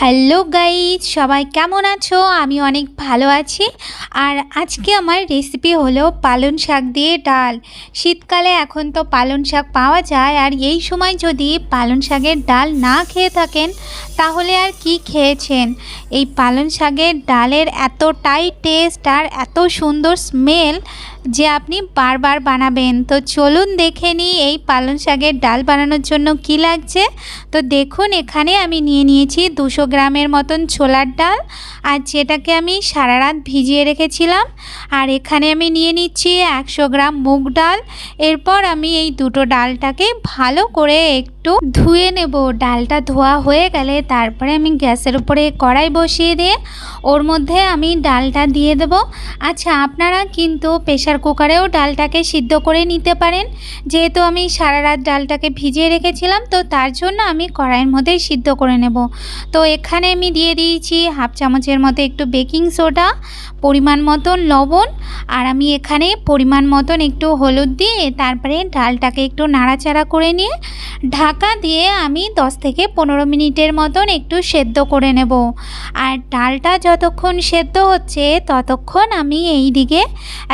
Hello guys, সবাই কেমন আছো? আমি অনেক ভালো আছি। আর আজকে আমার রেসিপি হলো পালন শাক দিয়ে ডাল। শীতকালে এখন তো পালন শাক পাওয়া যায়, আর এই সময় যদি পালন শাকের ডাল না খেয়ে থাকেন, তাহলে আর কি খেয়েছেন? এই পালন শাকের ডালের এতটাই টেস্ট আর এত সুন্দর স্মেল যে আপনি বারবার বানাবেন, তো চলুন দেখে নিই এই পালন শাকের ডাল বানানোর জন্য কি লাগছে। তো দেখুন, এখানে আমি নিয়ে নিয়েছি দুশো গ্রামের মতন ছোলার ডাল, আর যেটাকে আমি সারা রাত ভিজিয়ে রেখেছিলাম। আর এখানে আমি নিয়ে নিচ্ছি একশো গ্রাম মুগ ডাল। এরপর আমি এই দুটো ডালটাকে ভালো করে একটু ধুয়ে নেব। ডালটা ধোয়া হয়ে গেলে তারপরে আমি গ্যাসের উপরে কড়াই বসিয়ে দিয়ে ওর মধ্যে আমি ডালটা দিয়ে দেব। আচ্ছা আপনারা কিন্তু প্রেশার কুকারেও ডালটাকে সিদ্ধ করে নিতে পারেন। যেহেতু আমি সারা রাত ডালটাকে ভিজিয়ে রেখেছিলাম, তো তার জন্য আমি কড়াইয়ের মধ্যেই সিদ্ধ করে নেব। তো এখানে আমি দিয়ে দিয়েছি হাফ চামচের মতো একটু বেকিং সোডা, পরিমাণ মতন লবণ, আর আমি এখানে পরিমাণ মতন একটু হলুদ দিয়ে তারপরে ডালটাকে একটু নাড়াচাড়া করে নিয়ে ঢাকা দিয়ে আমি 10 থেকে পনেরো মিনিটের মতন একটু সেদ্ধ করে নেব। আর ডালটা যতক্ষণ সেদ্ধ হচ্ছে, ততক্ষণ আমি এই দিকে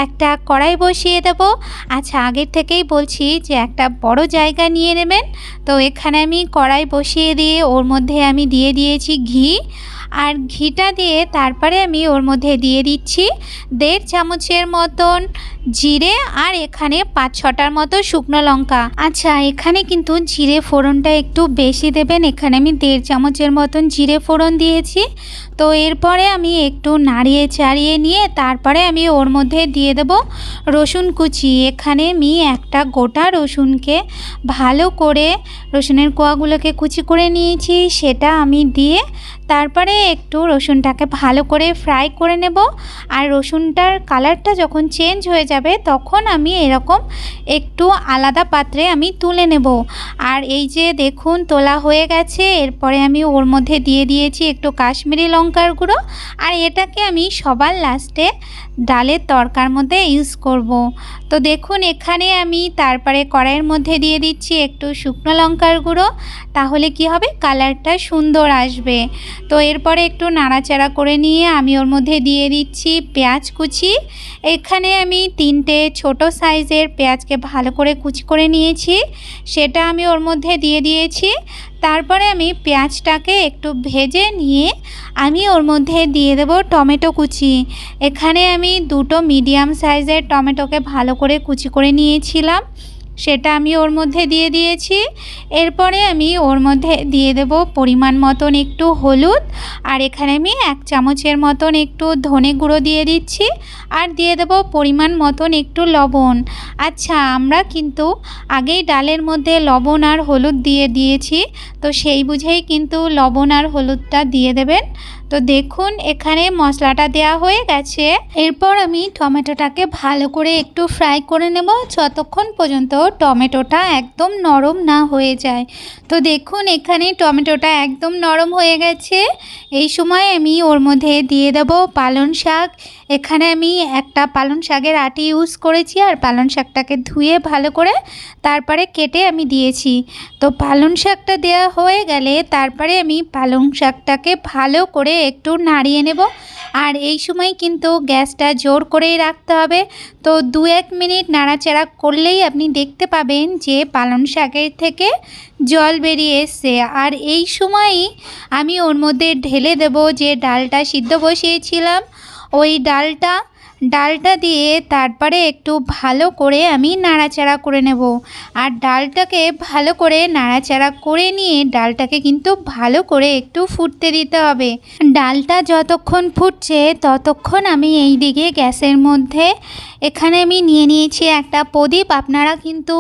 একটা কড়াই বসিয়ে দেব। আচ্ছা আগের থেকেই বলছি যে একটা বড় জায়গা নিয়ে নেবেন। তো এখানে আমি কড়াই বসিয়ে দিয়ে ওর মধ্যে আমি দিয়ে দিয়েছি ঘি। আর ঘিটা দিয়ে তারপরে আমি ওর মধ্যে দিয়ে দিচ্ছি দেড় চামচের মতন জিরে আর এখানে পাঁচ ছটার মতো শুকনো লঙ্কা। আচ্ছা এখানে কিন্তু জিরে ফোড়নটা একটু বেশি দেবেন। এখানে আমি দেড় চামচের মতন জিরে ফোড়ন দিয়েছি। তো এরপরে আমি একটু নাড়িয়ে চাড়িয়ে নিয়ে তারপরে আমি ওর মধ্যে দিয়ে দেব রসুন কুচি। এখানে আমি একটা গোটা রসুনকে ভালো করে রসুনের কোয়াগুলোকে কুচি করে নিয়েছি। সেটা আমি দিয়ে তারপরে একটু রসুনটাকে ভালো করে ফ্রাই করে নেব। আর রসুনটার কালারটা যখন চেঞ্জ হয়ে যাবে, তখন আমি এরকম একটু আলাদা পাত্রে আমি তুলে নেব। আর এই যে দেখুন, তোলা হয়ে গেছে। এরপরে আমি ওর মধ্যে দিয়ে দিয়েছি একটু কাশ্মীরি লঙ্কার গুঁড়ো। আর এটাকে আমি সবার লাস্টে ডালের তরকার মধ্যে ইউজ করব। তো দেখুন, এখানে আমি তারপরে কড়াইয়ের মধ্যে দিয়ে দিচ্ছি একটু শুকনো লঙ্কার গুঁড়ো। তাহলে কি হবে? কালারটা সুন্দর আসবে। তো এরপরে একটু নাড়াচাড়া করে নিয়ে আমি ওর মধ্যে দিয়ে দিচ্ছি পেঁয়াজ কুচি। এখানে আমি তিনটে ছোট সাইজের পেঁয়াজকে ভালো করে কুচি করে নিয়েছি। সেটা আমি ওর মধ্যে দিয়ে দিয়েছি। তারপরে আমি পেঁয়াজটাকে একটু ভেজে নিয়ে আমি ওর মধ্যে দিয়ে দেব টমেটো কুচি। এখানে আমি দুটো মিডিয়াম সাইজের টমেটোকে ভালো করে কুচি করে নিয়েছিলাম। সেটা আমি ওর মধ্যে দিয়ে দিয়েছি। এরপরে আমি ওর মধ্যে দিয়ে দেব পরিমাণ মতন একটু হলুদ। আর এখানে আমি এক চামচের মতন একটু ধনে গুঁড়ো দিয়ে দিচ্ছি। আর দিয়ে দেব পরিমাণ মতন একটু লবণ। আচ্ছা আমরা কিন্তু আগেই ডালের মধ্যে লবণ আর হলুদ দিয়ে দিয়েছি। তো সেই বুঝেই কিন্তু লবণ আর হলুদটা দিয়ে দেবেন। তো দেখুন, এখানে মশলাটা দেওয়া হয়ে গেছে। এরপর আমি টমেটোটাকে ভালো করে একটু ফ্রাই করে নেব যতক্ষণ পর্যন্ত টমেটোটা একদম নরম না হয়ে যায়। তো দেখুন, এখানে টমেটোটা একদম নরম হয়ে গেছে। এই সময় আমি ওর মধ্যে দিয়ে দেব পালং শাক এখানে আমি একটা পালন শাকের আটি ইউজ করেছি আর পালন শাকটাকে ধুয়ে ভালো করে তারপরে কেটে আমি দিয়েছি। তো পালং শাকটা দেওয়া হয়ে গেলে তারপরে আমি পালং শাকটাকে ভালো করে একটু নাড়িয়ে নেব। আর এই সময় কিন্তু গ্যাসটা জোর করেই রাখতে হবে। তো দু এক মিনিট নাড়াচাড়া করলেই আপনি দেখতে পাবেন যে পালং শাকের থেকে জল বেরিয়ে এসছে। আর এই সময়ই আমি ওর মধ্যে ঢেলে দেব যে ডালটা সিদ্ধ বসিয়েছিলাম। ওই ডালটা ডালটা দিয়ে তারপরে একটু ভালো করে আমি নাড়াচাড়া করে নেব। আর ডালটাকে ভালো করে নাড়াচাড়া করে নিয়ে ডালটাকে কিন্তু ভালো করে একটু ফুটতে দিতে হবে। ডালটা যতক্ষণ ফুটছে ততক্ষণ আমি এই দিকে গ্যাসের মধ্যে এখানে আমি নিয়ে নিয়েছি একটা প্রদীপ। আপনারা কিন্তু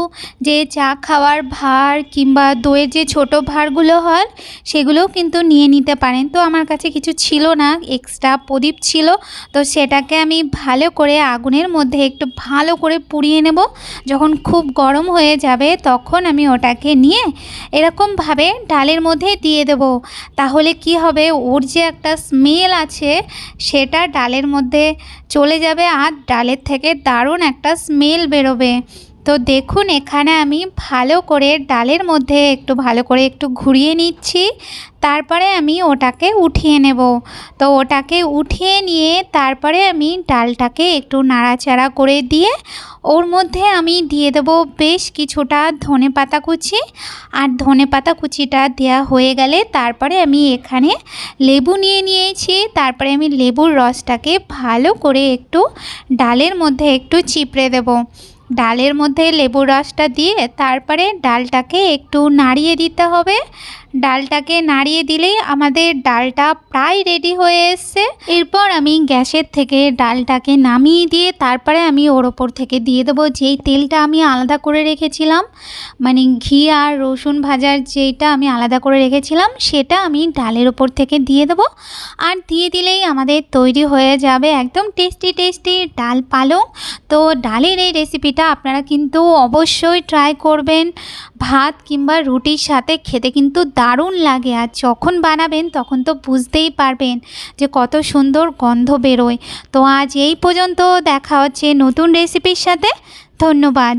যে চা খাওয়ার ভার কিংবা দইয়ের যে ছোট ভাঁড়গুলো হয়, সেগুলোও কিন্তু নিয়ে নিতে পারেন। তো আমার কাছে কিছু ছিল না এক্সট্রা প্রদীপ ছিল। তো সেটাকে আমি ভালো করে আগুনের মধ্যে একটু ভালো করে পুড়িয়ে নেব। যখন খুব গরম হয়ে যাবে তখন আমি ওটাকে নিয়ে এরকমভাবে ডালের মধ্যে দিয়ে দেব। তাহলে কি হবে? ওর যে একটা স্মেল আছে, সেটা ডালের মধ্যে চলে যাবে আর ডালের থেকে দারুণ একটা স্মেল বেরোবে। তো দেখুন, এখানে আমি ভালো করে ডালের মধ্যে একটু ভালো করে একটু ঘুরিয়ে নিচ্ছি। তারপরে আমি ওটাকে উঠিয়ে নেব। তো ওটাকে উঠিয়ে নিয়ে তারপরে আমি ডালটাকে একটু নাড়াচাড়া করে দিয়ে ওর মধ্যে আমি দিয়ে দেব বেশ কিছুটা ধনে পাতা কুচি। আর ধনে পাতা কুচিটা দেওয়া হয়ে গেলে তারপরে আমি এখানে লেবু নিয়ে নিয়েছি। তারপরে আমি লেবুর রসটাকে ভালো করে একটু ডালের মধ্যে একটু চিপড়ে দেবো। ডালের মধ্যে লেবুর রসটা দিয়ে তারপরে ডালটাকে একটু নাড়িয়ে দিতে হবে। ডালটাকে নাড়িয়ে দিলেই আমাদের ডালটা প্রায় রেডি হয়ে এসছে। এরপর আমি গ্যাসের থেকে ডালটাকে নামিয়ে দিয়ে তারপরে আমি ওর ওপর থেকে দিয়ে দেবো। যেই তেলটা আমি আলাদা করে রেখেছিলাম মানে ঘি আর রসুন ভাজার যেটা আমি আলাদা করে রেখেছিলাম, সেটা আমি ডালের ওপর থেকে দিয়ে দেবো। আর দিয়ে দিলেই আমাদের তৈরি হয়ে যাবে একদম টেস্টি টেস্টি ডাল পালং। তো ডালের এই রেসিপিটা আপনারা কিন্তু অবশ্যই ট্রাই করবেন। ভাত কিংবা রুটির সাথে খেতে কিন্তু দারুণ লাগে আর যখন বানাবেন তখন তো বুঝতেই পারবেন যে কত সুন্দর গন্ধ বেরোয়। তো আজ এই পর্যন্ত দেখা হচ্ছে নতুন রেসিপির সাথে। ধন্যবাদ।